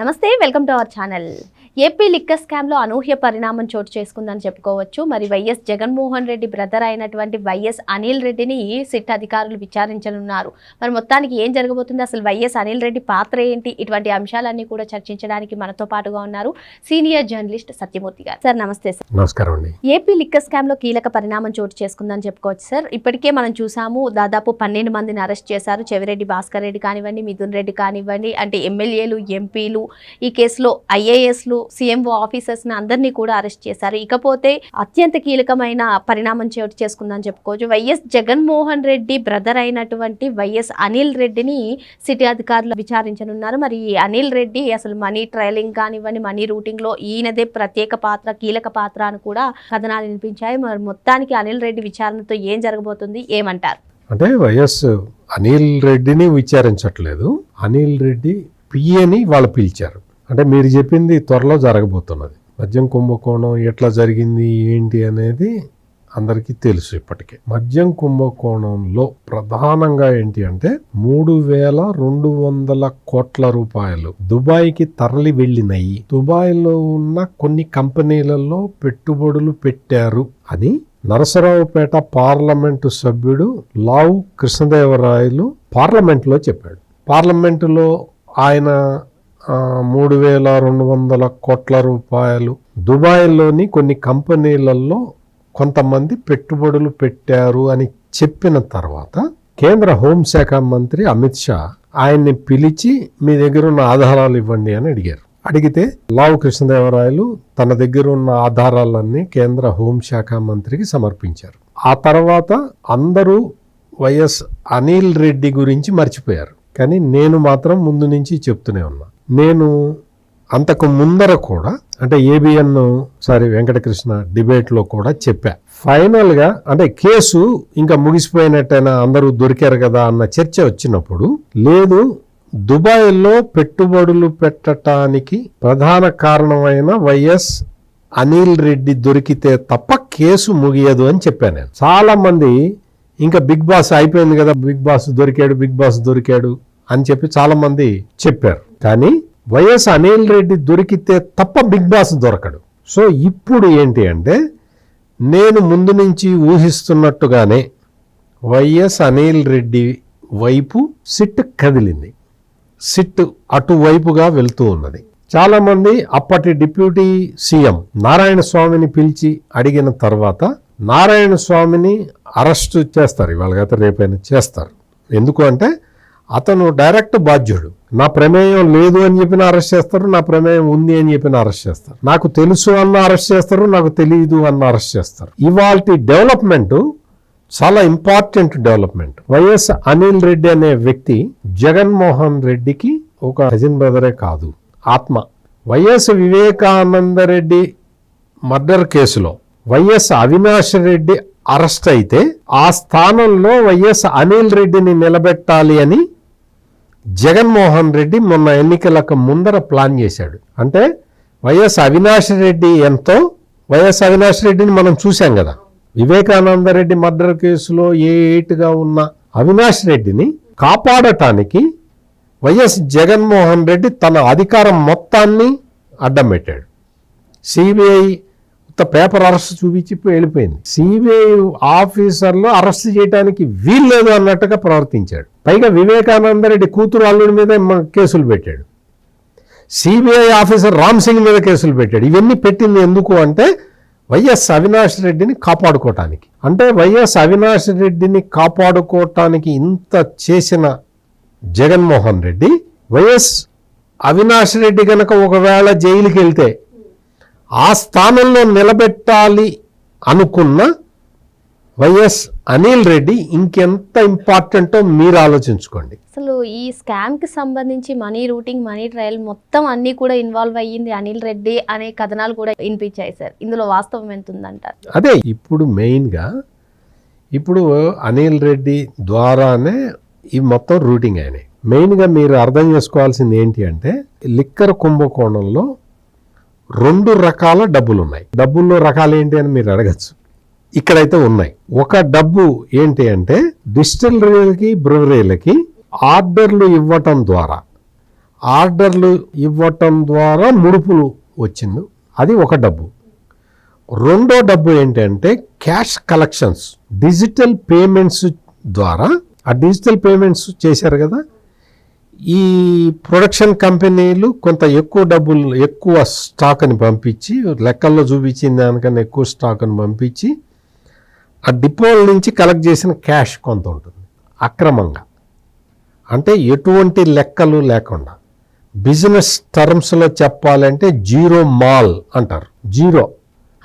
నమస్తే welcome to our channel. AP liquor స్కామ్లో అనూహ్య పరిణామం చోటు చేసుకుందని చెప్పుకోవచ్చు. మరి వైఎస్ జగన్మోహన్ రెడ్డి బ్రదర్ అయినటువంటి వైఎస్ అనిల్ రెడ్డిని సిట్ అధికారులు విచారించనున్నారు. మరి మొత్తానికి ఏం జరగబోతుంది? అసలు వైఎస్ అనిల్ రెడ్డి పాత్ర ఏంటి? ఇటువంటి అంశాలన్నీ కూడా చర్చించడానికి మనతో పాటుగా ఉన్నారు సీనియర్ జర్నలిస్ట్ సత్యమూర్తి గారు. సార్ నమస్తే సార్. నమస్కారం అండి. ఏపీ లిక్కర్ స్కామ్లో కీలక పరిణామం చోటు చేసుకుందని చెప్పుకోవచ్చు సార్. ఇప్పటికే మనం చూసాము దాదాపు పన్నెండు మందిని అరెస్ట్ చేశారు. చెవిరెడ్డి భాస్కర్ రెడ్డి కానివ్వండి మిథున్ రెడ్డి కానివ్వండి అంటే ఎమ్మెల్యేలు ఎంపీలు ఈ కేసులో ఐఏఎస్లు సీఎంఓ ఆఫీసర్స్ని అందరినీ కూడా అరెస్ట్ చేశారు. ఇకపోతే అత్యంత కీలకమైన పరిణామం చోటు చేసుకుందని చెప్పుకోవచ్చు. వైఎస్ జగన్మోహన్ రెడ్డి బ్రదర్ అయినటువంటి వైఎస్ అనిల్ రెడ్డిని సిటీ అధికారులు విచారించనున్నారు. మరి ఈ అనిల్ రెడ్డి అసలు మనీ ట్రయలింగ్ కానివ్వండి మనీ రూటింగ్లో ఈయనదే ప్రత్యేక పాత్ర కీలక పాత్ర అని కూడా కథనాలు వినిపించాయి. మరి మొత్తానికి అనిల్ రెడ్డి విచారణతో ఏం జరగబోతుంది? ఏమంటారు? అంటే వైఎస్ అనిల్ రెడ్డిని విచారించట్లేదు. అనిల్ రెడ్డి పిఏని వాళ్ళు పిలిచారు. అంటే మీరు చెప్పింది త్వరలో జరగబోతున్నది. మద్యం కుంభకోణం ఎట్లా జరిగింది ఏంటి అనేది అందరికీ తెలుసు ఇప్పటికే. మద్యం కుంభకోణంలో ప్రధానంగా ఏంటి అంటే మూడు వేల రెండు వందల కోట్ల రూపాయలు దుబాయ్కి తరలి వెళ్ళినాయి. దుబాయ్లో ఉన్న కొన్ని కంపెనీలలో పెట్టుబడులు పెట్టారు అని నరసరావుపేట పార్లమెంటు సభ్యుడు లావు కృష్ణదేవరాయలు పార్లమెంట్లో చెప్పాడు. పార్లమెంటులో ఆయన మూడు వేల రెండు వందల కోట్ల రూపాయలు. దుబాయ్లోని కొన్ని కంపెనీలలో కొంతమంది పెట్టుబడులు పెట్టారు అని చెప్పిన తర్వాత కేంద్ర హోంశాఖ మంత్రి అమిత్ షా ఆయన్ని పిలిచి మీ దగ్గర ఉన్న ఆధారాలు ఇవ్వండి అని అడిగారు. అడిగితే లావు కృష్ణదేవరాయలు తన దగ్గర ఉన్న ఆధారాలన్నీ కేంద్ర హోంశాఖ మంత్రికి సమర్పించారు. ఆ తర్వాత అందరూ వైఎస్ అనిల్ రెడ్డి గురించి మర్చిపోయారు. కానీ నేను మాత్రం ముందు నుంచి చెప్తూనే ఉన్నా. నేను అంతకు ముందర కూడా అంటే ఏబిఎన్ సారీ వెంకటకృష్ణ డిబేట్లో కూడా చెప్పా. ఫైనల్గా అంటే కేసు ఇంకా ముగిసిపోయినట్టయినా అందరూ దొరికారు కదా అన్న చర్చ వచ్చినప్పుడు లేదు దుబాయ్లో పెట్టుబడులు పెట్టడానికి ప్రధాన కారణమైన వైఎస్ అనిల్ రెడ్డి దొరికితే తప్ప కేసు ముగియదు అని చెప్పాను నేను. చాలామంది ఇంకా బిగ్ బాస్ అయిపోయింది కదా బిగ్ బాస్ దొరికాడు బిగ్ బాస్ దొరికాడు అని చెప్పి చాలా మంది చెప్పారు. కానీ వైఎస్ అనిల్ రెడ్డి దొరికితే తప్ప బిగ్ బాస్ దొరకడు. సో ఇప్పుడు ఏంటి అంటే నేను ముందు నుంచి ఊహిస్తున్నట్టుగానే వైఎస్ అనిల్ రెడ్డి వైపు సిట్ కదిలింది. సిట్ అటువైపుగా వెళ్తూ ఉన్నది. చాలామంది అప్పటి డిప్యూటీ సీఎం నారాయణ స్వామిని పిలిచి అడిగిన తర్వాత నారాయణ స్వామిని అరెస్ట్ చేస్తారు. ఇవాళ గత రేపైనా చేస్తారు. ఎందుకు అంటే అతను డైరెక్ట్ బాధ్యుడు. నా ప్రమేయం లేదు అని చెప్పిన అరెస్ట్ చేస్తారు నా ప్రమేయం ఉంది అని చెప్పిన అరెస్ట్ చేస్తారు. నాకు తెలుసు అన్న అరెస్ట్ చేస్తారు నాకు తెలియదు అన్న అరెస్ట్ చేస్తారు. ఇవాల్టి డెవలప్మెంట్ చాలా important development. YS Anil Reddy అనే వ్యక్తి జగన్మోహన్ రెడ్డికి ఒక కజిన్ బ్రదరే కాదు. ఆత్మ. వైఎస్ వివేకానంద రెడ్డి మర్డర్ కేసులో వైఎస్ అవినాష్ రెడ్డి అరెస్ట్ అయితే ఆ స్థానంలో వైఎస్ అనిల్ రెడ్డిని నిలబెట్టాలి అని జగన్మోహన్ రెడ్డి మొన్న ఎన్నికలకు ముందర ప్లాన్ చేశాడు. అంటే వైఎస్ అవినాష్ రెడ్డి ఎంతో వైఎస్ అవినాష్ రెడ్డిని మనం చూశాం కదా. వివేకానంద రెడ్డి మర్డర్ కేసులో ఏ ఏటుగా ఉన్న అవినాష్ రెడ్డిని కాపాడటానికి వైఎస్ జగన్మోహన్ రెడ్డి తన అధికారం మొత్తాన్ని అడ్డం పెట్టాడు. సిబిఐ ఉత్త పేపర్ అరెస్ట్ చూపించి వెళ్ళిపోయింది సిబిఐ ఆఫీసర్లు అరెస్ట్ చేయడానికి వీల్లేదు అన్నట్టుగా ప్రవర్తించాడు. పైగా వివేకానంద రెడ్డి కూతురు అల్లుడి మీద కేసులు పెట్టాడు. సిబిఐ ఆఫీసర్ రామ్ సింగ్ మీద కేసులు పెట్టాడు. ఇవన్నీ పెట్టింది ఎందుకు అంటే వైఎస్ అవినాష్ రెడ్డిని కాపాడుకోవటానికి అంటే వైఎస్ అవినాష్ రెడ్డిని కాపాడుకోవటానికి ఇంత చేసిన జగన్మోహన్ రెడ్డి వైఎస్ అవినాష్ రెడ్డి కనుక ఒకవేళ జైలుకి వెళ్తే ఆ స్థానంలో నిలబెట్టాలి అనుకున్న వైఎస్ అనిల్ రెడ్డి ఇంకెంత ఇంపార్టెంటో మీరు ఆలోచించుకోండి. అసలు ఈ స్కామ్కి సంబంధించి మనీ రూటింగ్ మనీ ట్రయల్ మొత్తం అన్ని కూడా ఇన్వాల్వ్ అయ్యింది అనిల్ రెడ్డి అనే కథనాలు కూడా వినిపించాయి సార్. ఇందులో వాస్తవం ఎంత ఉందంటారు అదే ఇప్పుడు మెయిన్గా ఇప్పుడు అనిల్ రెడ్డి ద్వారానే ఈ మొత్తం రూటింగ్ అయినాయి. మెయిన్గా మీరు అర్థం చేసుకోవాల్సింది ఏంటి అంటే లిక్కర్ కుంభకోణంలో రెండు రకాల డబ్బులు ఉన్నాయి డబ్బుల్లో రకాలు ఏంటి అని మీరు అడగచ్చు. ఇక్కడైతే ఉన్నాయి. ఒక డబ్బు ఏంటి అంటే డిస్టిలరీలకి బ్రూవరీలకి ఆర్డర్లు ఇవ్వటం ద్వారా ఆర్డర్లు ఇవ్వటం ద్వారా ముడుపులు వచ్చింది. అది ఒక డబ్బు. రెండో డబ్బు ఏంటంటే క్యాష్ కలెక్షన్స్ డిజిటల్ పేమెంట్స్ ద్వారా. ఆ డిజిటల్ పేమెంట్స్ చేశారు కదా? ఈ ప్రొడక్షన్ కంపెనీలు కొంత ఎక్కువ డబ్బులు ఎక్కువ స్టాక్ని పంపించి లెక్కల్లో చూపించిన దానికన్నా ఎక్కువ స్టాక్ని పంపించి ఆ డిపోల నుంచి కలెక్ట్ చేసిన క్యాష్ కొంత ఉంటుంది అక్రమంగా. అంటే ఎటువంటి లెక్కలు లేకుండా. బిజినెస్ టర్మ్స్లో చెప్పాలంటే జీరో మాల్ అంటారు జీరో.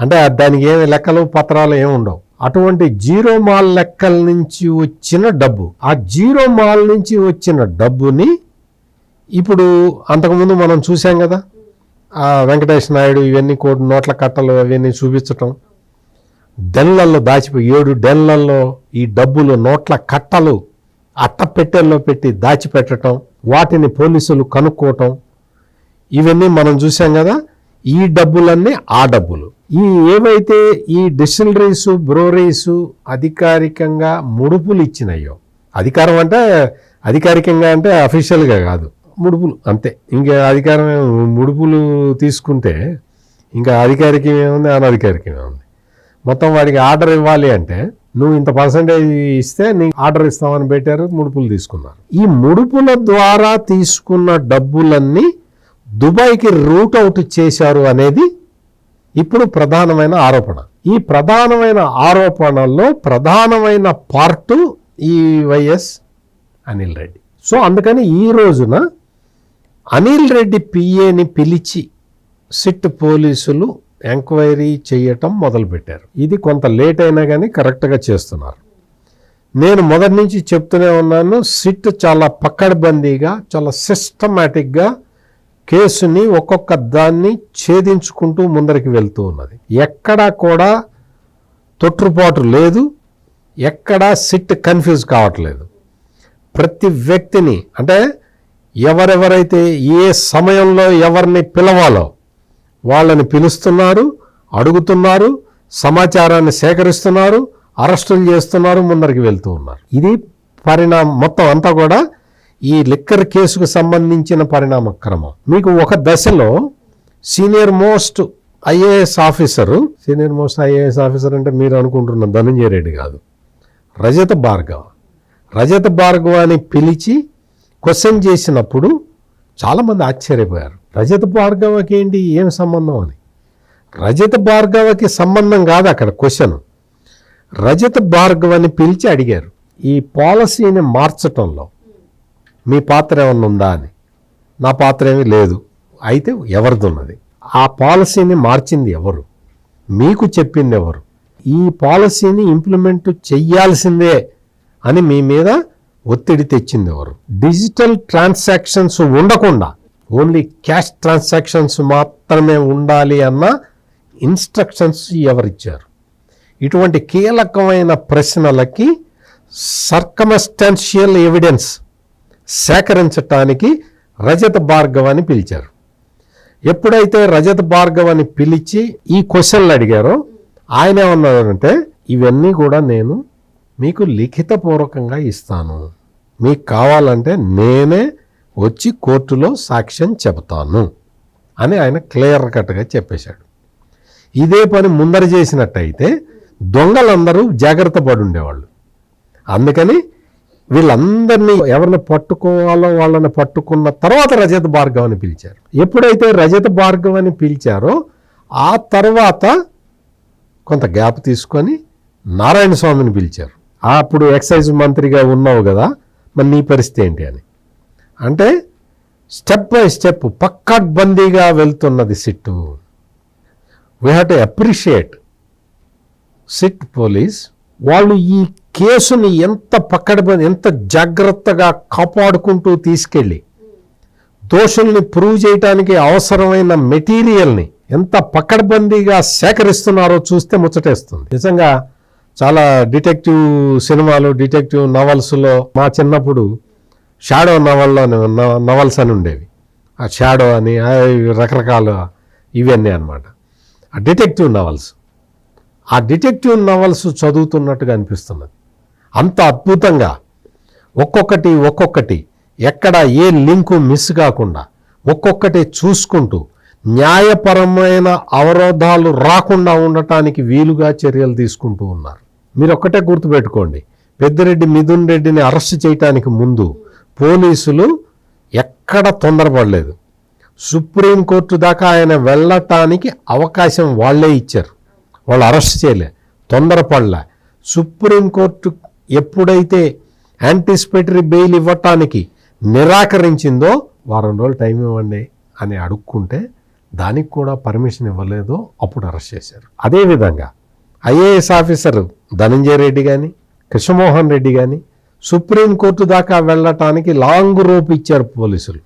అంటే దానికి ఏమి లెక్కలు పత్రాలు ఏమి ఉండవు. అటువంటి జీరో మాల్ లెక్కల నుంచి వచ్చిన డబ్బు ఆ జీరో మాల్ నుంచి వచ్చిన డబ్బుని ఇప్పుడు అంతకుముందు మనం చూసాం కదా ఆ వెంకటేశ్వర నాయుడు ఇవన్నీ కోటి నోట్ల కట్టలు అవన్నీ చూపించటం. డెన్లల్లో దాచిపోయి ఏడు డెన్లల్లో ఈ డబ్బులు నోట్ల కట్టలు అట్టపెట్టెల్లో పెట్టి దాచిపెట్టడం వాటిని పోలీసులు కనుక్కోవటం ఇవన్నీ మనం చూసాం కదా ఈ డబ్బులన్నీ ఆ డబ్బులు. ఈ ఏవైతే ఈ డిస్టిలరీస్ బ్రోరీస్ అధికారికంగా ముడుపులు ఇచ్చినాయో అధికారం అంటే అధికారికంగా అంటే అఫీషియల్గా కాదు ముడుపులు అంతే. ఇంకా అధికారం ముడుపులు తీసుకుంటే ఇంకా అధికారికి ఏముంది అనధికారికి ఏముంది? మొత్తం వాడికి ఆర్డర్ ఇవ్వాలి అంటే నువ్వు ఇంత పర్సంటేజ్ ఇస్తే నీకు ఆర్డర్ ఇస్తామని పెట్టారు ముడుపులు తీసుకున్నారు. ఈ ముడుపుల ద్వారా తీసుకున్న డబ్బులన్నీ దుబాయ్కి రూట్ అవుట్ చేశారు అనేది ఇప్పుడు ప్రధానమైన ఆరోపణ. ఈ ప్రధానమైన ఆరోపణల్లో ప్రధానమైన పార్టు ఈ వైఎస్ అనిల్ రెడ్డి. సో అందుకని ఈ రోజున అనిల్ రెడ్డి పిఏని పిలిచి సిట్ పోలీసులు ఎంక్వైరీ చేయటం మొదలుపెట్టారు. ఇది కొంత లేట్ అయినా కానీ కరెక్ట్గా చేస్తున్నారు. నేను మొదటి నుంచి చెప్తూనే ఉన్నాను సిట్ చాలా పక్కడబందీగా చాలా సిస్టమేటిక్గా కేసుని ఒక్కొక్క దాన్ని ఛేదించుకుంటూ ముందరికి వెళ్తూ ఉన్నది. ఎక్కడా కూడా తొట్టుపాటు లేదు ఎక్కడా సిట్ కన్ఫ్యూజ్ కావట్లేదు. ప్రతి వ్యక్తిని అంటే ఎవరెవరైతే ఏ సమయంలో ఎవరిని పిలవాలో వాళ్ళని పిలుస్తున్నారు అడుగుతున్నారు సమాచారాన్ని సేకరిస్తున్నారు అరెస్టులు చేస్తున్నారు ముందరికి వెళ్తూ ఉన్నారు. ఇది పరిణామం మొత్తం అంతా కూడా ఈ లిక్కర్ కేసుకు సంబంధించిన పరిణామ క్రమం. మీకు ఒక దశలో senior most IAS officer senior most IAS officer అంటే మీరు అనుకుంటున్న ధనంజయ రెడ్డి కాదు రజత భార్గవ రజత భార్గవాని పిలిచి క్వశ్చన్ చేసినప్పుడు చాలామంది ఆశ్చర్యపోయారు. రజత భార్గవకి ఏంటి? ఏం సంబంధం అని. రజత భార్గవకి సంబంధం కాదు అక్కడ క్వశ్చన్. రజత భార్గవని పిలిచి అడిగారు. ఈ పాలసీని మార్చటంలో మీ పాత్ర ఏమన్నా ఉందా అని. నా పాత్ర ఏమీ లేదు. అయితే ఎవరిదున్నది? ఆ పాలసీని మార్చింది ఎవరు? మీకు చెప్పింది ఎవరు? ఈ పాలసీని ఇంప్లిమెంట్ చెయ్యాల్సిందే అని మీ మీద ఒత్తిడి తెచ్చింది ఎవరు? డిజిటల్ ట్రాన్సాక్షన్స్ ఉండకుండా ఓన్లీ క్యాష్ ట్రాన్సాక్షన్స్ మాత్రమే ఉండాలి అన్న ఇన్స్ట్రక్షన్స్ ఎవరిచ్చారు? ఇటువంటి కీలకమైన ప్రశ్నలకి సర్కమస్టాన్షియల్ ఎవిడెన్స్ సేకరించటానికి రజత భార్గవ్ అని పిలిచారు. ఎప్పుడైతే రజత భార్గవ్ అని పిలిచి ఈ క్వశ్చన్లు అడిగారో ఆయన ఏమన్నారంటే ఇవన్నీ కూడా నేను మీకు లిఖితపూర్వకంగా ఇస్తాను. మీకు కావాలంటే నేనే వచ్చి కోర్టులో సాక్ష్యం చెబుతాను అని ఆయన క్లియర్ కట్గా చెప్పేశాడు. ఇదే పని ముందర చేసినట్టయితే దొంగలందరూ జాగ్రత్త పడి ఉండేవాళ్ళు. అందుకని వీళ్ళందరినీ ఎవరిని పట్టుకోవాలో వాళ్ళని పట్టుకున్న తర్వాత రజత భార్గవ్ అని పిలిచారు. ఎప్పుడైతే రజత భార్గవ్ అని పిలిచారో ఆ తర్వాత కొంత గ్యాప్ తీసుకొని నారాయణ స్వామిని పిలిచారు. అప్పుడు ఎక్సైజ్ మంత్రిగా ఉన్నావు కదా మరి నీ పరిస్థితి ఏంటి అని. అంటే స్టెప్ బై స్టెప్ పక్కడ్బందీగా వెళ్తున్నది SIT. We have to appreciate SIT police వాళ్ళు ఈ కేసుని ఎంత పక్కడబంది ఎంత జాగ్రత్తగా కాపాడుకుంటూ తీసుకెళ్ళి దోషుల్ని ప్రూవ్ చేయడానికి అవసరమైన మెటీరియల్ని ఎంత పక్కడబందీగా సేకరిస్తున్నారో చూస్తే ముచ్చటేస్తుంది. నిజంగా చాలా డిటెక్టివ్ సినిమాలు డిటెక్టివ్ నవల్స్లో మా చిన్నప్పుడు షాడో నవల్లో నవల్స్ అని ఉండేవి. ఆ షాడో అని రకరకాల ఇవన్నీ అనమాట ఆ డిటెక్టివ్ నవల్స్. ఆ డిటెక్టివ్ నవల్స్ చదువుతున్నట్టుగా అనిపిస్తున్నది. అంత అద్భుతంగా ఒక్కొక్కటి ఒక్కొక్కటి ఎక్కడ ఏ లింకు మిస్ కాకుండా ఒక్కొక్కటి చూసుకుంటూ న్యాయపరమైన అవరోధాలు రాకుండా ఉండటానికి వీలుగా చర్యలు తీసుకుంటూ ఉన్నారు. మీరు ఒక్కటే గుర్తుపెట్టుకోండి. పెద్దిరెడ్డి మిథున్ రెడ్డిని అరెస్ట్ చేయటానికి ముందు పోలీసులు ఎక్కడ తొందరపడలేదు. సుప్రీంకోర్టు దాకా ఆయన వెళ్ళటానికి అవకాశం వాళ్ళే ఇచ్చారు. వాళ్ళు అరెస్ట్ చేయలే తొందరపడలే. సుప్రీంకోర్టు ఎప్పుడైతే యాంటిసిపేటరీ బెయిల్ ఇవ్వటానికి నిరాకరించిందో వారం రోజులు టైం ఇవ్వండి అని అడుక్కుంటే దానికి కూడా పర్మిషన్ ఇవ్వలేదో అప్పుడు అరెస్ట్ చేశారు. అదేవిధంగా ఐఏఎస్ ఆఫీసర్ ధనంజయ రెడ్డి కానీ కృష్ణమోహన్ రెడ్డి కానీ సుప్రీంకోర్టు దాకా వెళ్ళటానికి లాంగ్ రోప్ ఇచ్చారు పోలీసులు.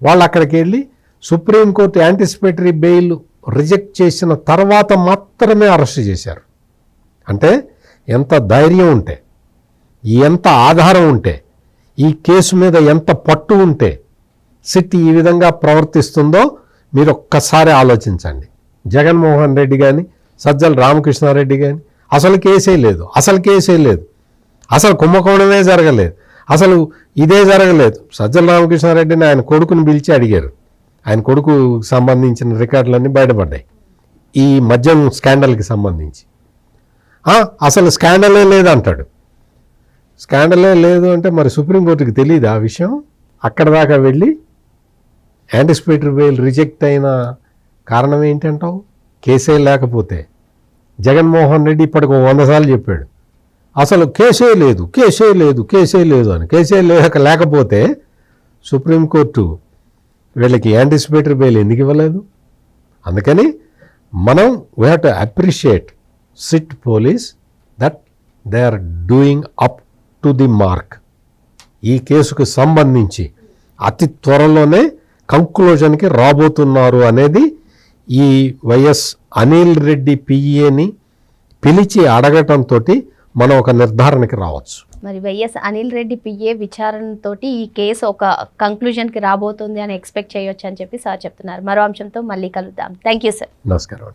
వాళ్ళు అక్కడికి వెళ్ళి సుప్రీంకోర్టు యాంటిసిపేటరీ బెయిల్ రిజెక్ట్ చేసిన తర్వాత మాత్రమే అరెస్ట్ చేశారు. అంటే ఎంత ధైర్యం ఉంటే ఎంత ఆధారం ఉంటే ఈ కేసు మీద ఎంత పట్టు ఉంటే సిట్ ఈ విధంగా ప్రవర్తిస్తుందో మీరు ఒక్కసారి ఆలోచించండి. జగన్మోహన్ రెడ్డి కానీ సజ్జల రామకృష్ణారెడ్డి కానీ అసలు కేసే లేదు అసలు కేసే లేదు. అసలు కుంభకోణమే జరగలేదు అసలు ఇదే జరగలేదు. సజ్జల రామకృష్ణారెడ్డిని ఆయన కొడుకుని పిలిచి అడిగారు. ఆయన కొడుకు సంబంధించిన రికార్డులన్నీ బయటపడ్డాయి. ఈ మద్యం స్కాండల్కి సంబంధించి. అసలు స్కాండలే లేదంటాడు. స్కాండలే లేదు అంటే మరి సుప్రీంకోర్టుకి తెలియదు ఆ విషయం? అక్కడ దాకా వెళ్ళి యాంటిసిపేటరీ బెయిల్ రిజెక్ట్ అయిన కారణం ఏంటంటావు? కేసే లేకపోతే. జగన్మోహన్ రెడ్డి ఇప్పటికి వంద సార్లు చెప్పాడు. అసలు కేసే లేదు కేసే లేదు కేసే లేదు అని. కేసే లేక లేకపోతే సుప్రీంకోర్టు వీళ్ళకి యాంటిసిపేటరీ బెయిల్ ఎందుకు ఇవ్వలేదు? అందుకని మనం we have to appreciate SIT police that they are doing up to the mark ఈ కేసుకు సంబంధించి అతి త్వరలోనే కంక్లూజన్కి రాబోతున్నారు అనేది ఈ వైఎస్ అనిల్ రెడ్డి పిఏని పిలిచి అడగటంతో మనం ఒక నిర్ధారణకి రావచ్చు. మరి వైఎస్ అనిల్ రెడ్డి పిఏ విచారణతోటి ఈ కేసు ఒక కంక్లూజన్కి రాబోతుంది అని ఎక్స్పెక్ట్ చేయొచ్చు అని చెప్పి సార్ చెప్తున్నారు. మరో అంశంతో మళ్ళీ కలుద్దాం. థ్యాంక్ యూ సార్ నమస్కారం.